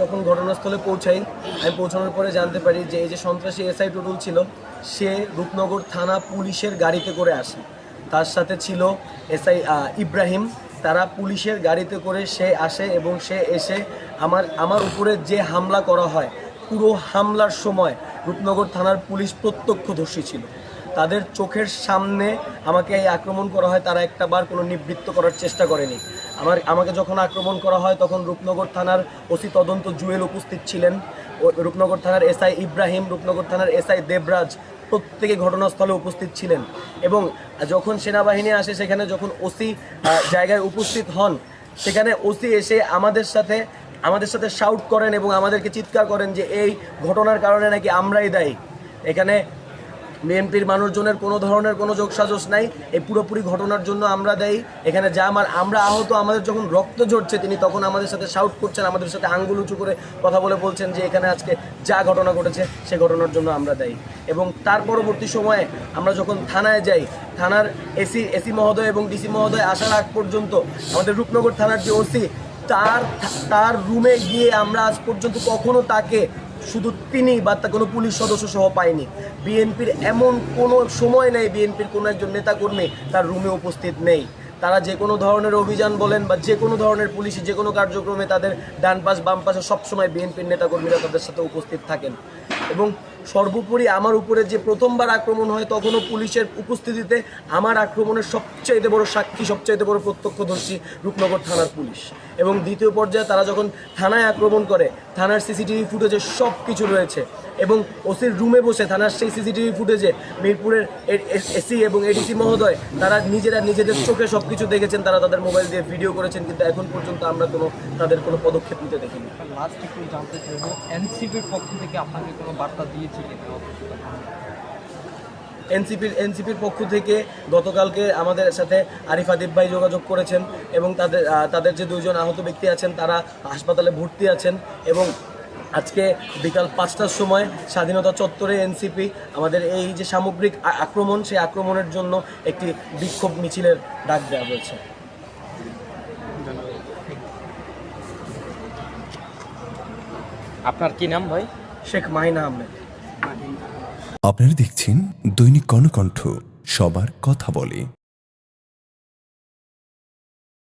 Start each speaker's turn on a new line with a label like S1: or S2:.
S1: যখন ঘটনাস্থলে পৌঁছাই, আমি পৌঁছানোর পরে জানতে পারি যে এই যে সন্ত্রাসী এসআই টুটুল ছিল, সে রূপনগর থানা পুলিশের গাড়িতে করে আসে। তার সাথে ছিল এসআই ইব্রাহিম। তারা পুলিশের গাড়িতে করে সে আসে এবং সে এসে আমার আমার উপরে যে হামলা করা হয়, পুরো হামলার সময় রূপনগর থানার পুলিশ প্রত্যক্ষদর্শী ছিল। তাদের চোখের সামনে আমাকে এই আক্রমণ করা হয়, তারা একটা বার কোনো নিবৃত্ত করার চেষ্টা করেনি। আমার, আমাকে যখন আক্রমণ করা হয়, তখন রূপনগর থানার ওসি তদন্ত জুয়েল উপস্থিত ছিলেন। রূপনগর থানার এসআই ইব্রাহিম, রূপনগর থানার এসআই দেবরাজ প্রত্যেকে ঘটনাস্থলে উপস্থিত ছিলেন। এবং যখন সেনাবাহিনী আসে, সেখানে যখন ওসি জায়গায় উপস্থিত হন, সেখানে ওসি এসে আমাদের সাথে আমাদের সাথে শাউট করেন এবং আমাদেরকে চিৎকার করেন যে, এই ঘটনার কারণে নাকি আমরাই দায়ী। এখানে বিএনপির মানুষজনের কোনো ধরনের কোনো যোগসাজশ নাই। এই পুরোপুরি ঘটনার জন্য আমরা দেই। এখানে যা আমার আমরা আহত, আমাদের যখন রক্ত ঝরছে তিনি তখন আমাদের সাথে শাউট করছেন, আমাদের সাথে আঙ্গুল উঁচু করে কথা বলে বলছেন যে এখানে আজকে যা ঘটনা ঘটেছে সে ঘটনার জন্য আমরা দেই। এবং তার পরবর্তী সময়ে আমরা যখন থানায় যাই, থানার এসি এসি মহোদয় এবং ডিসি মহোদয় আসার আগ পর্যন্ত আমাদের রূপনগর থানার যে ওসি তার তার রুমে গিয়ে আমরা আজ পর্যন্ত কখনো তাকে শুধু তিনি বা তা কোনো পুলিশ সদস্য সহ পাইনি। বিএনপির এমন কোনো সময় নেই বিএনপির কোনো একজন নেতাকর্মী তার রুমে উপস্থিত নেই। তারা যে কোনো ধরনের অভিযান বলেন বা যে কোনো ধরনের পুলিশি যে কোনো কার্যক্রমে তাদের ডান পাশ, বাম পাশে সবসময় বিএনপির নেতাকর্মীরা তাদের সাথে উপস্থিত থাকেন। এবং সর্বোপরি আমার উপরে যে প্রথমবার আক্রমণ হয় তখনও পুলিশের উপস্থিতিতে আমার আক্রমণের সবচাইতে বড় সাক্ষী, সবচাইতে বড় প্রত্যক্ষদর্শী রূপনগর থানার পুলিশ। এবং দ্বিতীয় পর্যায়ে তারা যখন থানায় আক্রমণ করে, থানার সিসিটিভি ফুটেজে সব কিছু রয়েছে এবং ওসির রুমে বসে থানার সেই সিসিটিভি ফুটেজে মিরপুরের এসি এবং এডিসি মহোদয়, তারা নিজেরা নিজেদের চোখে সব কিছু দেখেছেন, তারা তাদের মোবাইল দিয়ে ভিডিও করেছেন, কিন্তু এখন পর্যন্ত আমরা কোনো, তাদের কোনো পদক্ষেপ নিতে দেখিনি।
S2: লাস্ট একটু জানতে চাইব পক্ষ থেকে আপনাকে কোনো বার্তা কিনা
S1: এনসিপির এনসিপির পক্ষ থেকে গতকালকে আমাদের সাথে আরিফ আদিব ভাই যোগাযোগ করেছেন এবং তাদের তাদের যে দুইজন আহত ব্যক্তি আছেন তারা হাসপাতালে ভর্তি আছেন এবং আজকে বিকাল পাঁচটার সময় স্বাধীনতা চত্বরে এনসিপি আমাদের এই যে সামগ্রিক আক্রমণ সেই আক্রমণের জন্য একটি বিক্ষোভ মিছিলের ডাক দেওয়া হয়েছে।
S2: আপনার কি নাম ভাই?
S1: শেখ মাহিনা আহমেদ।
S3: আপনারা দেখছেন দৈনিক কর্ণকণ্ঠ সবার কথা বলে।